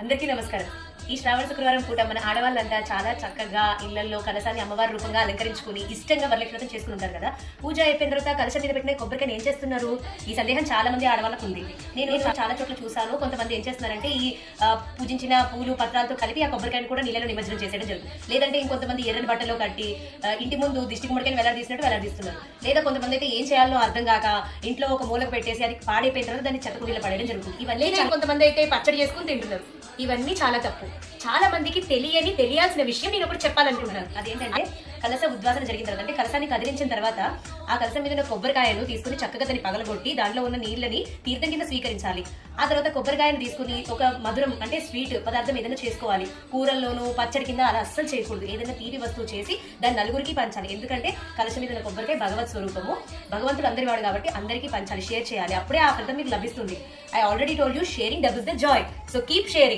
అందరికీ నమస్కారం. ఈ శ్రావణ శుక్రవారం పూట మన ఆడవాళ్ళంతా చాలా చక్కగా ఇళ్ళలో కలశాన్ని అమ్మవారి రూపంగా అలంకరించుకుని ఇష్టంగా వరలక్ష్మి చేసుకుని ఉంటారు కదా. పూజ అయిపోయిన తర్వాత కలశం మీద పెట్టిన కొబ్బరికాయని ఏం చేస్తున్నారు? ఈ సందేహం చాలా మంది ఆడవాళ్ళకు ఉంది. నేను చాలా చోట్ల చూసాను కొంతమంది ఏం చేస్తున్నారంటే ఈ పూజించిన పూలు పత్రాలతో కలిపి ఆ కొబ్బరికాయని కూడా నీళ్ళలో నిమజ్జనం చేసేయడం జరుగుతుంది. లేదంటే ఇంకొంతమంది ఎర్రని బట్టలో కట్టి ఇంటి ముందు దిష్టి ముడికని వేలాడదీసినట్టు వేలాడదీస్తున్నారు. లేదా కొంతమంది అయితే ఏం చేయాలో అర్థం కాక ఇంట్లో ఒక మూలకు పెట్టేసి అది పాడైపోయిన తర్వాత దాన్ని చెత్తకుండీలో పడేయడం జరుగుతుంది. ఇవన్నీ కొంతమంది అయితే పచ్చడి చేసుకుని తింటున్నారు. ఇవన్నీ చాలా తప్పు. చాలా మందికి తెలియని తెలియాల్సిన విషయం నేను ఒకటి చెప్పాలనుకుంటున్నాను. అదేంటంటే కలస ఉద్వాసన జరిగిన తర్వాత అంటే కలసాన్ని కదిలించిన తర్వాత ఆ కలసం మీద ఉన్న కొబ్బరికాయను తీసుకుని చక్కగా దాన్ని పగలగొట్టి దాంట్లో ఉన్న నీళ్ళని తీర్థం కింద స్వీకరించాలి. ఆ తర్వాత కొబ్బరికాయను తీసుకుని ఒక మధురం అంటే స్వీట్ పదార్థం ఏదైనా చేసుకోవాలి. కూరల్లోనూ పచ్చడి కింద అలా అస్సలు చేయకూడదు. ఏదైనా తీపి వస్తువు చేసి దాన్ని నలుగురికి పంచాలి. ఎందుకంటే కలస మీద ఉన్న కొబ్బరికాయ భగవత్ స్వరూపము. భగవంతుడు అందరి వాడు కాబట్టి అందరికీ పంచాలి షేర్ చేయాలి. అప్పుడే ఆ ఫలితం మీకు లభిస్తుంది. I already told you sharing doubles the joy so keep sharing